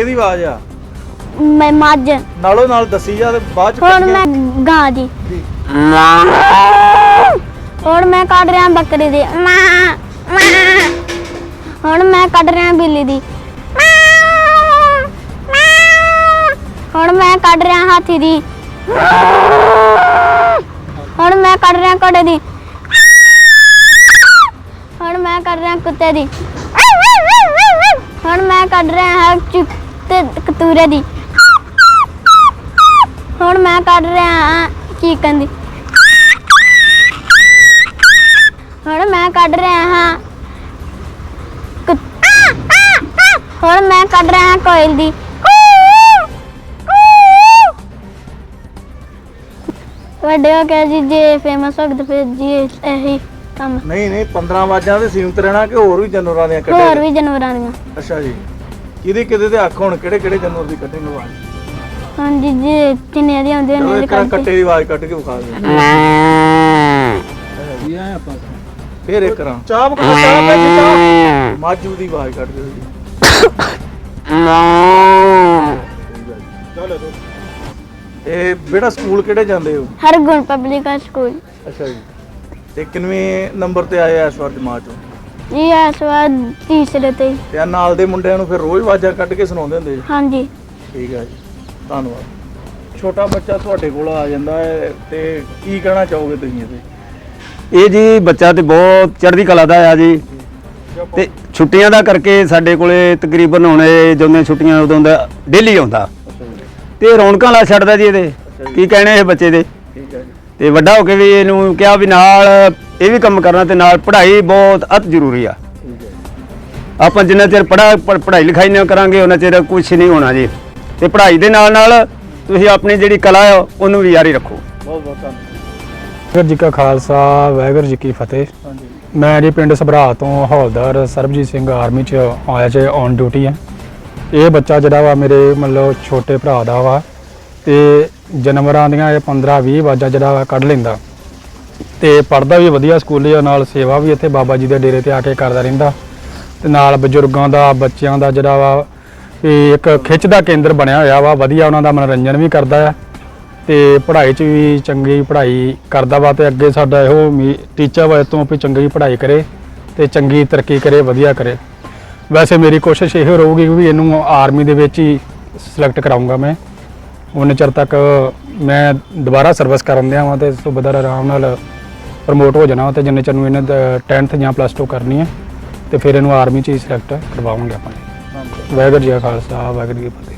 ਕਿਹਦੀ ਆਵਾਜ਼ ਆ ਮੈਂ ਮੱਝ ਨਾਲੋਂ ਨਾਲ ਦੱਸੀ ਜਾ ਤੇ ਬਾਅਦ ਚ ਹੁਣ। ਮੈਂ ਗਾਂ ਦੀ ਜੀ। ਹੁਣ ਮੈਂ ਕੱਢ ਰਿਹਾ ਬੱਕਰੀ ਦੀ ਮਾਂ, ਮਾਂ। ਹੁਣ ਮੈਂ ਕੱਢ ਰਿਹਾ ਬਿੱਲੀ ਦੀ ਮਾਂ, ਮਾਂ। ਹੁਣ ਮੈਂ ਕੱਢ ਰਿਹਾ ਹਾਥੀ ਦੀ ਹੁਣ ਮੈਂ ਕੱਢ ਰਿਹਾ ਘੋੜੇ ਦੀ ਹੁਣ ਮੈਂ ਕੱਢ ਰਿਹਾ ਕੁੱਤੇ ਦੀ ਹੁਣ ਮੈਂ ਕੱਢ ਰਿਹਾ ਹਾਂ ਚਿੱਤੇ ਕਤੂਰੇ ਦੀ। ਹੁਣ ਮੈਂ ਕੱਢ ਰਿਹਾ ਹਾਂ ਚੀਕਨ ਦੀ ਹੁਣ ਮੈਂ ਕੱਢ ਰਿਹਾ ਹਾਂ ਹੁਣ ਮੈਂ ਕੱਢ ਰਿਹਾ ਹਾਂ ਕੋਇਲ ਦੀ। ਵੱਡੇ ਹੋ ਕੇ ਜੀ ਜੇ ਫੇਮਸ ਹੋ ਗਏ ਤਾਂ ਫਿਰ ਜੀ ਇਹੀ ਕੰਮ। ਨਹੀਂ ਨਹੀਂ 15 ਆਵਾਜ਼ਾਂ ਦੇ ਸੀਮਤ ਰਹਿਣਾ ਕਿ ਹੋਰ ਵੀ ਜਾਨਵਰਾਂ ਦੀਆਂ ਹੋਰ ਕੱਢੇ ਵੀ ਜਾਨਵਰਾਂ ਦੀਆਂ। ਅੱਛਾ ਜੀ। ਕਿਹਦੇ ਕਿਹਦੇ ਦੇ ਅੱਖ ਹੁਣ ਕਿਹੜੇ ਕਿਹੜੇ ਜਾਨਵਰ ਦੀ ਕੱਢੇਂਗੇ ਆਵਾਜ਼? ਹਾਂਜੀ ਜੀ ਕਿੰਨੇ ਦੀ ਆਉਂਦੀ ਚਲੋ ਉਹਨੇ ਇੱਕ ਵਾਰ ਕੱਟੇ ਦੀ ਆਵਾਜ਼ ਕੱਢ ਕੇ ਵਿਖਾ ਦਿਓ। ਵੀ ਆਇਆ ਆਪਾਂ ਫੇਰ ਇੱਕ ਰਾਂ ਚਾਹ ਬਕਾ ਚਾਹ ਪੈ ਜੀ ਚਾਹ। ਮਾਜੂ ਦੀ ਆਵਾਜ਼ ਕੱਢ ਜੀ। ਚਲੋ ਇਹ ਬੇਟਾ ਸਕੂਲ ਕਿਹੜੇ ਜਾਂਦੇ ਹੋ? ਹਰ ਗੁਣ ਪਬਲਿਕ ਸਕੂਲ। ਅੱਛਾ ਜੀ। ਤੇ ਕਿੰਨਵੇਂ ਨੰਬਰ ਤੇ ਆਏ ਆ ਇਸ ਵਾਰ ਜਮਾਤ ਚੋਂ? ਜੀ ਇਸ ਵਾਰ ਤੀਸਰੇ ਤੇ ਤੇ ਆਹ ਨਾਲ ਦੇ ਮੁੰਡਿਆਂ ਨੂੰ ਫਿਰ ਰੋਜ਼ ਆਵਾਜ਼ਾਂ ਕੱਢ ਕੇ ਸੁਣਾਉਂਦੇ ਹੁੰਦੇ ਜੀ? ਹਾਂਜੀ। ਠੀਕ ਹੈ ਜੀ। ਧੰਨਵਾਦ। ਛੋਟਾ ਬੱਚਾ ਤੁਹਾਡੇ ਕੋਲ ਆ ਜਾਂਦਾ ਹੈ ਤੇ ਕੀ ਕਹਿਣਾ ਚਾਹੋਗੇ ਤੁਸੀਂ ਇਹਦੇ? ਇਹ ਜੀ ਬੱਚਾ ਤੇ ਬਹੁਤ ਚੜ੍ਹਦੀ ਕਲਾ ਦਾ ਆ ਜੀ। ਤੇ ਛੁੱਟੀਆਂ ਦਾ ਕਰਕੇ ਸਾਡੇ ਕੋਲੇ ਤਕਰੀਬਨ ਹੁਣ ਇਹ ਜਦੋਂ ਛੁੱਟੀਆਂ ਉਦੋਂ ਦਾ ਡੇਲੀ ਆਉਂਦਾ। ਅੱਛਾ ਜੀ। ਤੇ ਰੌਣਕਾਂ ਲਾ ਛੱਡਦਾ ਜੀ ਇਹਦੇ। ਕੀ ਕਹਿਣੇ ਇਹ ਬੱਚੇ ਦੇ? ਤੇ ਵੱਡਾ ਹੋ ਕੇ ਵੀ ਇਹਨੂੰ ਕਿਹਾ ਵੀ ਨਾਲ ਇਹ ਵੀ ਕੰਮ ਕਰਨਾ ਤੇ ਨਾਲ ਪੜ੍ਹਾਈ ਬਹੁਤ ਅਤ ਜ਼ਰੂਰੀ ਆ। ਠੀਕ ਹੈ। ਆਪਾਂ ਜਿੰਨਾ ਚਿਰ ਪੜ੍ਹਾ ਪੜ੍ਹਾਈ ਲਿਖਾਈ ਨਾ ਕਰਾਂਗੇ ਉਹਨਾਂ ਚਿਰ ਕੁਝ ਨਹੀਂ ਹੋਣਾ ਜੀ। ਤੇ ਪੜ੍ਹਾਈ ਦੇ ਨਾਲ ਨਾਲ ਤੁਸੀਂ ਆਪਣੀ ਜਿਹੜੀ ਕਲਾ ਆ ਉਹਨੂੰ ਵੀ ਜਾਰੀ ਰੱਖੋ। ਬਹੁਤ ਬਹੁਤ ਧੰਨਵਾਦ। ਵਾਹਿਗੁਰੂ ਜੀ ਕਾ ਖਾਲਸਾ ਵਾਹਿਗੁਰੂ ਜੀ ਕੀ ਫਤਿਹ। ਹਾਂਜੀ। ਮੈਂ ਜੀ ਪਿੰਡ ਸਭਰਾ ਤੋਂ ਹੌਲਦਾਰ ਸਰਬਜੀਤ ਸਿੰਘ ਆਰਮੀ ਚ ਆਇਆ ਚ ਔਨ ਡਿਊਟੀ ਆ। ਇਹ ਬੱਚਾ ਜਿਹੜਾ ਵਾ ਮੇਰੇ ਮਤਲਬ ਛੋਟੇ ਭਰਾ ਦਾ ਵਾ ਤੇ ਜਾਨਵਰਾਂ ਦੀਆਂ ਇਹ 15 20 ਵਾਜਾਂ ਜਿਹੜਾ ਵਾ ਕੱਢ ਲੈਂਦਾ। ਤੇ ਪੜਦਾ ਵੀ ਵਧੀਆ, ਸਕੂਲੇ ਆ, ਨਾਲ ਸੇਵਾ ਵੀ ਇੱਥੇ ਬਾਬਾ ਜੀ ਦੇ ਡੇਰੇ ਤੇ ਆ ਕੇ ਕਰਦਾ ਰਹਿੰਦਾ। ਤੇ ਨਾਲ ਬਜ਼ੁਰਗਾਂ ਦਾ, ਬੱਚਿਆਂ ਦਾ ਜਿਹੜਾ ਵਾ, ਵੀ ਇੱਕ ਖਿੱਚ ਦਾ ਕੇਂਦਰ ਬਣਿਆ ਹੋਇਆ ਵਾ, ਵਧੀਆ ਉਹਨਾਂ ਦਾ ਮਨੋਰੰਜਨ ਵੀ ਕਰਦਾ ਆ। ਤੇ ਪੜ੍ਹਾਈ 'ਚ ਵੀ ਚੰਗੀ ਪੜ੍ਹਾਈ ਕਰਦਾ ਵਾ ਤੇ ਅੱਗੇ ਸਾਡਾ ਇਹੋ ਟੀਚਰ ਵਾ ਇਹ ਤੋਂ ਵੀ ਚੰਗੀ ਪੜ੍ਹਾਈ ਕਰੇ ਤੇ ਚੰਗੀ ਤਰੱਕੀ ਕਰੇ, ਵਧੀਆ ਕਰੇ। ਵੈਸੇ ਮੇਰੀ ਕੋਸ਼ਿਸ਼ ਇਹ ਰਹੂਗੀ ਵੀ ਇਹਨੂੰ ਆਰਮੀ ਦੇ ਵਿੱਚ ਹੀ ਸਿਲੈਕਟ ਕਰਾਉਂਗਾ ਮੈਂ। ਉਹਨੇ ਚਿਰ ਤੱਕ ਮੈਂ ਦੁਬਾਰਾ ਸਰਵਿਸ ਕਰਨ ਦਿਆਂ ਵਾਂ ਤੇ ਸੁਬਦਰ ਆਰਾਮ ਨਾਲ ਪ੍ਰਮੋਟ ਹੋ ਜਾਣਾ ਤੇ ਜਿੰਨੇ ਚਿਰ ਨੂੰ ਇਹਨੇ 10th ਜਾਂ ਪਲੱਸ 2 ਕਰਨੀ ਹੈ ਤੇ ਫਿਰ ਇਹਨੂੰ ਆਰਮੀ 'ਚ ਹੀ ਸਿਲੈਕਟ ਕਰਵਾਵਾਂਗੇ ਆਪਾਂ। ਵਾਹਿਗੁਰੂ ਜੀ ਕਾ ਖਾਲਸਾ ਵਾਹਿਗੁਰੂ ਜੀ ਕੀ ਫਤਿਹ।